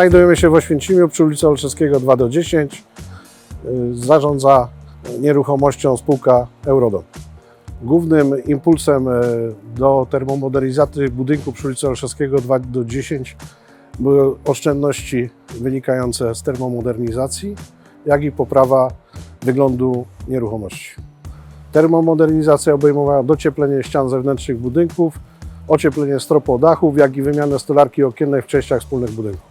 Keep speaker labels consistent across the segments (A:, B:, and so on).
A: Znajdujemy się w Oświęcimiu przy ulicy Olszewskiego 2 do 10. Y, Zarządza nieruchomością spółka Eurodom. Głównym impulsem y, do termomodernizacji budynku przy ulicy Olszewskiego 2 do 10 były oszczędności wynikające z termomodernizacji, jak i poprawa wyglądu nieruchomości. Termomodernizacja obejmowała docieplenie ścian zewnętrznych budynków, ocieplenie stropodachów, jak i wymianę stolarki okiennej w częściach wspólnych budynków.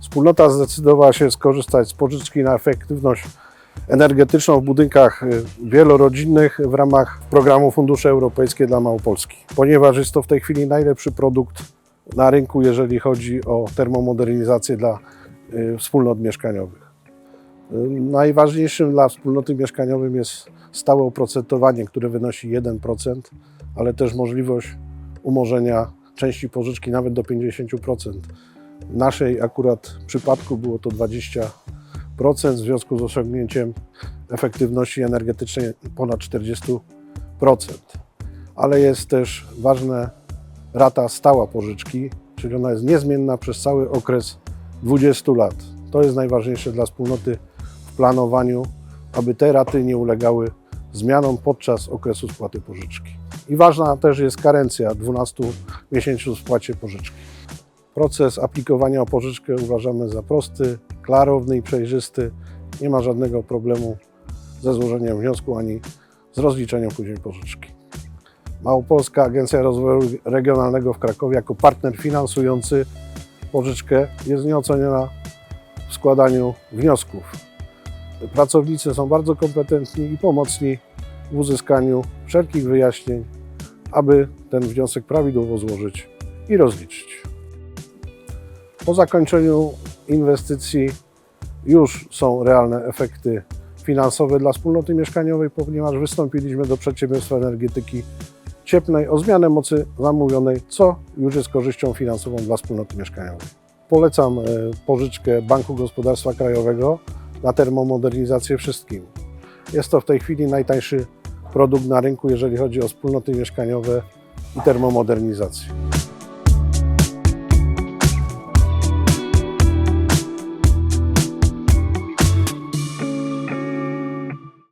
A: Wspólnota zdecydowała się skorzystać z pożyczki na efektywność energetyczną w budynkach y, wielorodzinnych w ramach programu Fundusze Europejskie dla Małopolski, ponieważ jest to w tej chwili najlepszy produkt na rynku, jeżeli chodzi o termomodernizację dla y, wspólnot mieszkaniowych. Y, Najważniejszym dla wspólnoty mieszkaniowej jest stałe oprocentowanie, które wynosi 1%, ale też możliwość umorzenia części pożyczki nawet do 50%. W naszej akurat przypadku było to 20% w związku z osiągnięciem efektywności energetycznej ponad 40%. Ale jest też ważna rata stała pożyczki, czyli ona jest niezmienna przez cały okres 20 lat. To jest najważniejsze dla wspólnoty w planowaniu, aby te raty nie ulegały zmianom podczas okresu spłaty pożyczki. I ważna też jest karencja 12 miesięcy w spłacie pożyczki. Proces aplikowania o pożyczkę uważamy za prosty, klarowny i przejrzysty. Nie ma żadnego problemu ze złożeniem wniosku ani z rozliczeniem później pożyczki. Małopolska Agencja Rozwoju Regionalnego w Krakowie jako partner finansujący pożyczkę jest nieoceniona w składaniu wniosków. Pracownicy są bardzo kompetentni i pomocni w uzyskaniu wszelkich wyjaśnień, aby ten wniosek prawidłowo złożyć i rozliczyć. Po zakończeniu inwestycji już są realne efekty finansowe dla wspólnoty mieszkaniowej, ponieważ wystąpiliśmy do przedsiębiorstwa energetyki cieplnej o zmianę mocy zamówionej, co już jest korzyścią finansową dla wspólnoty mieszkaniowej. Polecam e, pożyczkę Banku Gospodarstwa Krajowego na termomodernizację wszystkim. Jest to w tej chwili najtańszy produkt na rynku, jeżeli chodzi o wspólnoty mieszkaniowe i termomodernizację.